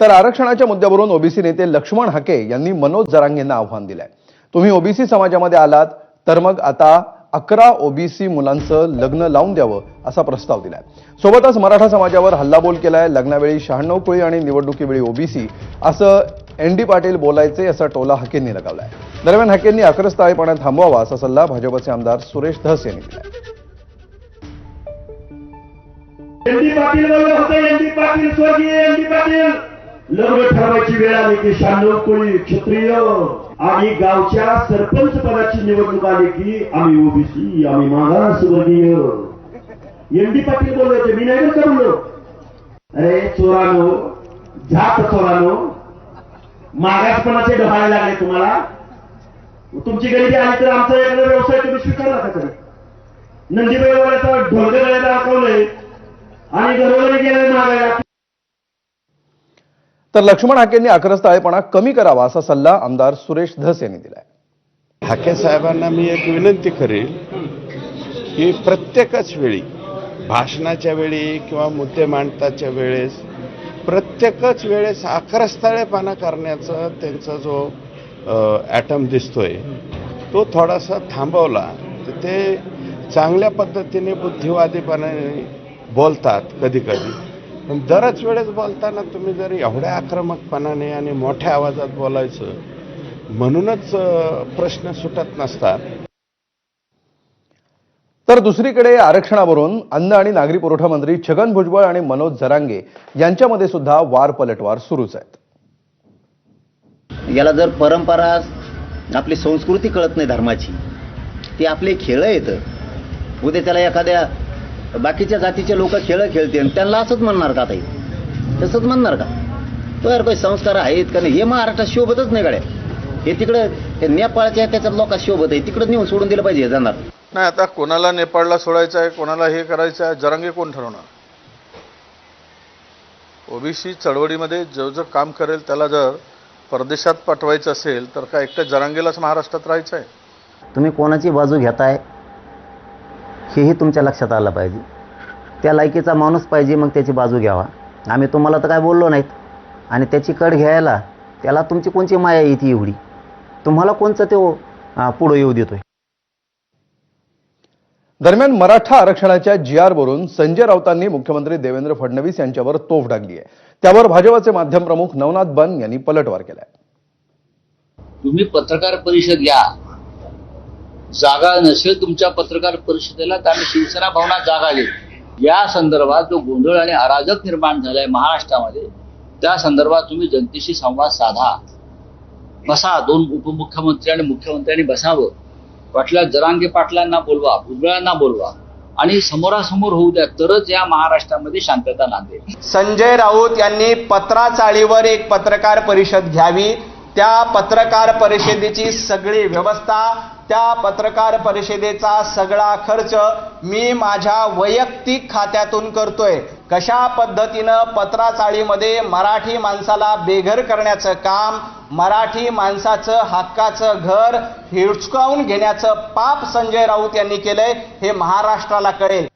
तर आरक्षणाच्या मुद्द्यावरून ओबीसी नेते लक्ष्मण हाके यांनी मनोज जरांगेंना आव्हान दिलंय. तुम्ही ओबीसी समाजामध्ये आलात तर मग आता अकरा ओबीसी मुलांचं लग्न लावून द्यावं असा प्रस्ताव दिलाय. सोबतच मराठा समाजावर हल्लाबोल केलाय. लग्नावेळी शहाण्णव कुळी आणि निवडणुकीवेळी ओबीसी असं एन डी पाटील बोलायचे असा टोला हाकेंनी लगावलाय. दरम्यान हकेंनी अक्रस्ताळेपणा थांबवावा असा सल्ला भाजपचे आमदार सुरेश धस यांनी दिलाय. लग्न ठरवायची वेळ आली की शहाण्णव कोळी क्षत्रिय आणि गावच्या सरपंच पदाची निवडणूक आली की आम्ही ओबीसी आम्ही मागासवर्गीय डी पाटील बोलले मी नाही बरं अरे चोरानो झाप चोरानो मागासपणाचे डोहाळे लागले तुम्हाला. तुमची गरिबी आली तर आमचा एखादा व्यवसाय तुम्ही स्वीकारला का तरी नंदीबाईवाल्याचा ढोलगे गळ्याला दाखवलंय आणि घरोघरी गेले मागायला. तर लक्ष्मण हाकेंनी अक्रस्ताळेपणा कमी करावा असा सल्ला आमदार सुरेश धस यांनी दिलाय. हाके साहेबांना मी एक विनंती करेल की प्रत्येकच वेळी भाषणाच्या वेळी किंवा मुद्दे मांडताच्या वेळेस प्रत्येकच वेळेस आक्रस्ताळेपणा करण्याचा त्यांचा जो ॲटम दिसतोय तो थोडासा थांबवला तर ते चांगल्या पद्धतीने बुद्धिवादीपणाने बोलतात कधी कधी पण दरच वेळेस बोलताना तुम्ही जर एवढ्या आक्रमकपणाने आणि मोठ्या आवाजात बोलायचं म्हणूनच प्रश्न सुटत नसतात. तर दुसरीकडे आरक्षणावरून अन्न आणि नागरी पुरवठा मंत्री छगन भुजबळ आणि मनोज जरांगे यांच्यामध्ये सुद्धा वार पलटवार सुरूच आहेत. याला जर परंपरा आपली संस्कृती कळत नाही धर्माची ती आपले खेळ येतं उद्या त्याला एखाद्या बाकीच्या जातीचे लोक खेळ खेळते आणि त्यांना असंच म्हणणार का ताई? तसंच म्हणणार का? तो यार काही संस्कार आहेत का नाही? हे महाराष्ट्रात शोभतच नाही गाड्या. हे तिकडं हे नेपाळच्या त्याच्यात लोकांत शोभत आहे. तिकडं नेऊन सोडून दिलं पाहिजे जाणार. नाही आता कोणाला नेपाळला सोडायचं आहे कोणाला हे करायचं आहे जरांगे कोण ठरवणार? ओबीसी चळवळीमध्ये जो जो काम करेल त्याला जर परदेशात पाठवायचं असेल तर काय एकट्या जरांगेलाच महाराष्ट्रात राहायचं आहे? तुम्ही कोणाची बाजू घेताय? हेही तुमच्या लक्षात आलं पाहिजे. त्या लायकीचा माणूस पाहिजे मग त्याची बाजू घ्यावा. आम्ही तुम्हाला तर काय बोललो नाहीत. आणि त्याची कड घ्यायला त्याला तुमची कोणची माया येते एवढी? तुम्हाला कोणचं तो पुढं येऊ देतोय? दरम्यान मराठा आरक्षणाच्या जी आरवरून संजय राऊतांनी मुख्यमंत्री देवेंद्र फडणवीस यांच्यावर तोफ डागली आहे. त्यावर भाजपचे माध्यम प्रमुख नवनाथ बन यांनी पलटवार केलाय. तुम्ही पत्रकार परिषद घ्या. जागा नसेल तुमच्या पत्रकार परिषदेला तर आम्ही शिवसेना भवनात जागा घेऊ. या संदर्भात जो गोंधळ आणि अराजक निर्माण झालाय महाराष्ट्रामध्ये त्या संदर्भात तुम्ही जनतेशी संवाद साधा. बसा दोन उपमुख्यमंत्री आणि मुख्यमंत्र्यांनी बसावं. पाटला जरांगे पाटलांना बोलवा भुजबळांना बोलवा. आणि समोरासमोर होऊ द्या तरच या महाराष्ट्रामध्ये शांतता नांदेल. संजय राऊत यांनी पत्राचाळीवर एक पत्रकार परिषद घ्यावी. त्या पत्रकार परिषदेची सगळी व्यवस्था त्या पत्रकार परिषदेचा सगळा खर्च मी माझ्या वैयक्तिक खात्यातून करतोय. कशा पद्धतीनं पत्राचाळीमध्ये मराठी माणसाला बेघर करण्याचं काम मराठी माणसाचं हक्काचं घर हिचकावून घेण्याचं पाप संजय राऊत यांनी केलंय हे महाराष्ट्राला कळेल.